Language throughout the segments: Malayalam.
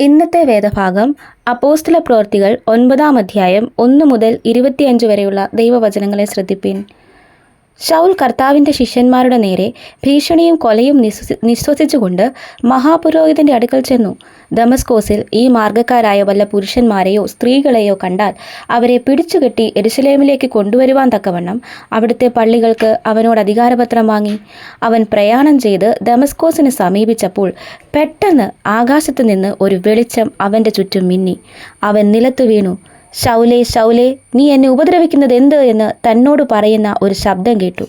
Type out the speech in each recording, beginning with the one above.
ഇന്നത്തെ വേദഭാഗം അപ്പോസ്തല പ്രവൃത്തികൾ ഒൻപതാം അധ്യായം ഒന്ന് മുതൽ ഇരുപത്തിയഞ്ച് വരെയുള്ള ദൈവവചനങ്ങളെ ശ്രദ്ധിപ്പിൻ. ഷൗൽ കർത്താവിന്റെ ശിഷ്യന്മാരുടെ നേരെ ഭീഷണിയും കൊലയും നിശ്വസി നിശ്വസിച്ചുകൊണ്ട് മഹാപുരോഹിതന്റെ അടുക്കൽ ചെന്നു. ദമസ്കോസിൽ ഈ മാർഗക്കാരായ വല്ല പുരുഷന്മാരെയോ സ്ത്രീകളെയോ കണ്ടാൽ അവരെ പിടിച്ചുകെട്ടി എരുസലേമിലേക്ക് കൊണ്ടുവരുവാൻ തക്കവണ്ണം അവിടുത്തെ പള്ളികൾക്ക് അവനോട് അധികാരപത്രം വാങ്ങി. അവൻ പ്രയാണം ചെയ്ത് ദമസ്കോസിനെ സമീപിച്ചപ്പോൾ പെട്ടെന്ന് ആകാശത്തു നിന്ന് ഒരു വെളിച്ചം അവന്റെ ചുറ്റും മിന്നി. അവൻ നിലത്തു വീണു. ഷൗലേ ശൗലേ നീ എന്നെ ഉപദ്രവിക്കുന്നത് എന്ത് എന്ന് തന്നോട് പറയുന്ന ഒരു ശബ്ദം കേട്ടു.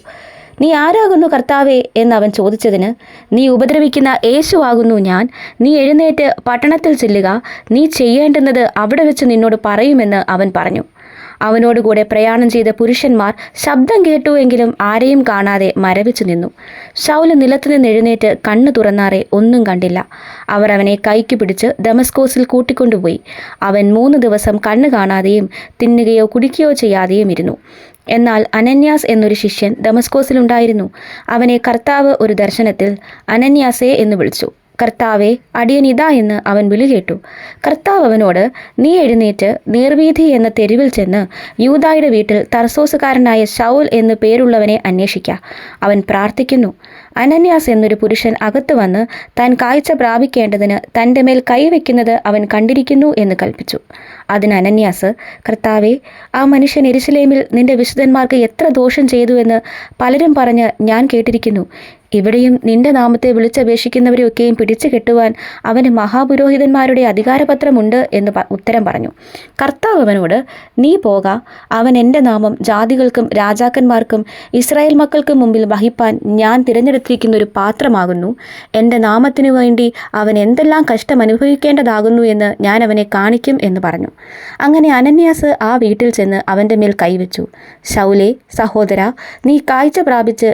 നീ ആരാകുന്നു കർത്താവേ എന്ന് അവൻ ചോദിച്ചതിന് നീ ഉപദ്രവിക്കുന്ന യേശുവാകുന്നു ഞാൻ. നീ എഴുന്നേറ്റ് പട്ടണത്തിൽ ചെല്ലുക. നീ ചെയ്യേണ്ടുന്നത് അവിടെ വെച്ച് നിന്നോട് പറയുമെന്ന് അവൻ പറഞ്ഞു. അവനോടുകൂടെ പ്രയാണം ചെയ്ത പുരുഷന്മാർ ശബ്ദം കേട്ടു എങ്കിലും ആരെയും കാണാതെ മരവിച്ചു നിന്നു. ഷൗൽ നിലത്തുനിന്ന് എഴുന്നേറ്റ് കണ്ണു തുറന്നാറെ ഒന്നും കണ്ടില്ല. അവർ അവനെ കൈക്ക് പിടിച്ച് ദമസ്കോസിൽ കൂട്ടിക്കൊണ്ടുപോയി. അവൻ മൂന്ന് ദിവസം കണ്ണു കാണാതെയും തിന്നുകയോ കുടിക്കുകയോ ചെയ്യാതെയും ഇരുന്നു. എന്നാൽ അനന്യാസ് എന്നൊരു ശിഷ്യൻ ദമസ്കോസിലുണ്ടായിരുന്നു. അവനെ കർത്താവ് ഒരു ദർശനത്തിൽ അനന്യാസേ എന്ന് വിളിച്ചു. കർത്താവെ അടിയനിതാ എന്ന് അവൻ വിളി കേട്ടു. കർത്താവ് അവനോട് നീ എഴുന്നേറ്റ് നീർവീതി എന്ന തെരുവിൽ ചെന്ന് യൂതായുടെ വീട്ടിൽ തർസോസുകാരനായ ശൗൽ എന്നു പേരുള്ളവനെ അന്വേഷിക്ക. അവൻ പ്രാർത്ഥിക്കുന്നു. അനന്യാസ് എന്നൊരു പുരുഷൻ അകത്തു വന്ന് താൻ കാഴ്ച പ്രാപിക്കേണ്ടതിന് തന്റെ മേൽ കൈവയ്ക്കുന്നത് അവൻ കണ്ടിരിക്കുന്നു എന്ന് കൽപ്പിച്ചു. അതിന് അനന്യാസ് കർത്താവെ ആ മനുഷ്യൻ എരിശിലേമിൽ നിന്റെ വിശുദ്ധന്മാർക്ക് എത്ര ദോഷം ചെയ്തുവെന്ന് പലരും പറഞ്ഞ് ഞാൻ കേട്ടിരിക്കുന്നു. ഇവിടെയും നിന്റെ നാമത്തെ വിളിച്ചപേക്ഷിക്കുന്നവരെയൊക്കെയും പിടിച്ചു കെട്ടുവാൻ അവന് മഹാപുരോഹിതന്മാരുടെ അധികാരപത്രമുണ്ട് എന്ന് ഉത്തരം പറഞ്ഞു. കർത്താവ് അവനോട് നീ പോക. അവൻ എന്റെ നാമം ജാതികൾക്കും രാജാക്കന്മാർക്കും ഇസ്രായേൽ മക്കൾക്കും മുമ്പിൽ വഹിപ്പാൻ ഞാൻ തിരഞ്ഞെടുത്തിരിക്കുന്ന ഒരു പാത്രമാകുന്നു. എന്റെ നാമത്തിനു വേണ്ടി അവൻ എന്തെല്ലാം കഷ്ടം അനുഭവിക്കേണ്ടതാകുന്നു എന്ന് ഞാൻ അവനെ കാണിക്കും എന്ന് പറഞ്ഞു. അങ്ങനെ അനന്യാസ് ആ വീട്ടിൽ ചെന്ന് അവന്റെ മേൽ കൈവച്ചു. ശൗലെ സഹോദര നീ കാഴ്ച പ്രാപിച്ച്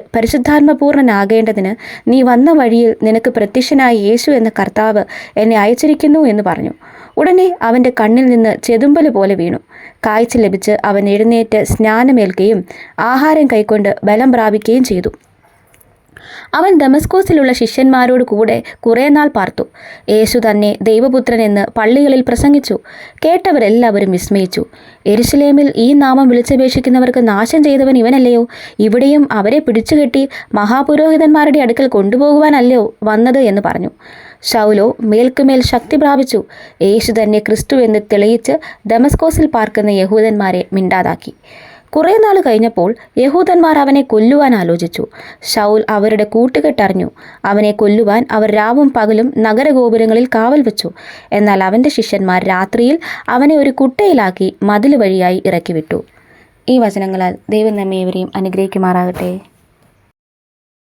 പരിശുദ്ധാത്മപൂർണനാകേണ്ടതിന് നീ വന്ന വഴിയിൽ നിനക്ക് പ്രത്യക്ഷനായ യേശു എന്ന കർത്താവ് എന്നെ അയച്ചിരിക്കുന്നു എന്ന് പറഞ്ഞു. ഉടനെ അവന്റെ കണ്ണിൽ നിന്ന് ചെതുമ്പൽ പോലെ വീണു. കാഴ്ച ലഭിച്ച് അവൻ എഴുന്നേറ്റ് സ്നാനമേൽക്കുകയും ആഹാരം കൈക്കൊണ്ട് ബലം പ്രാപിക്കുകയും ചെയ്തു. അവൻ ദമസ്കോസിലുള്ള ശിഷ്യന്മാരോട് കൂടെ കുറേ നാൾ പാർത്തു. യേശു തന്നെ ദൈവപുത്രൻ എന്ന് പള്ളികളിൽ പ്രസംഗിച്ചു. കേട്ടവരെല്ലാവരും വിസ്മയിച്ചു. എരുസലേമിൽ ഈ നാമം വിളിച്ചപേക്ഷിക്കുന്നവർക്ക് നാശം ചെയ്തവൻ ഇവനല്ലയോ? ഇവിടെയും അവരെ പിടിച്ചുകെട്ടി മഹാപുരോഹിതന്മാരുടെ അടുക്കൽ കൊണ്ടുപോകുവാനല്ലയോ വന്നത് എന്ന് പറഞ്ഞു. ഷൗലോ മേൽക്കുമേൽ ശക്തി പ്രാപിച്ചു. യേശു തന്നെ ക്രിസ്തു എന്ന് തെളിയിച്ച് ദമസ്കോസിൽ പാർക്കുന്ന യഹൂദന്മാരെ മിണ്ടാതാക്കി. കുറേ നാൾ കഴിഞ്ഞപ്പോൾ യഹൂദന്മാർ അവനെ കൊല്ലുവാൻ ആലോചിച്ചു. ഷൗൽ അവരുടെ കൂട്ടുകെട്ടറിഞ്ഞു. അവനെ കൊല്ലുവാൻ അവർ രാവും പകലും നഗരഗോപുരങ്ങളിൽ കാവൽ വെച്ചു. എന്നാൽ അവന്റെ ശിഷ്യന്മാർ രാത്രിയിൽ അവനെ ഒരു കുട്ടയിലാക്കി മതിൽ വഴിയായി ഇറക്കിവിട്ടു. ഈ വചനങ്ങളാൽ ദൈവം നമ്മേവരെയും അനുഗ്രഹിക്കുമാറാകട്ടെ.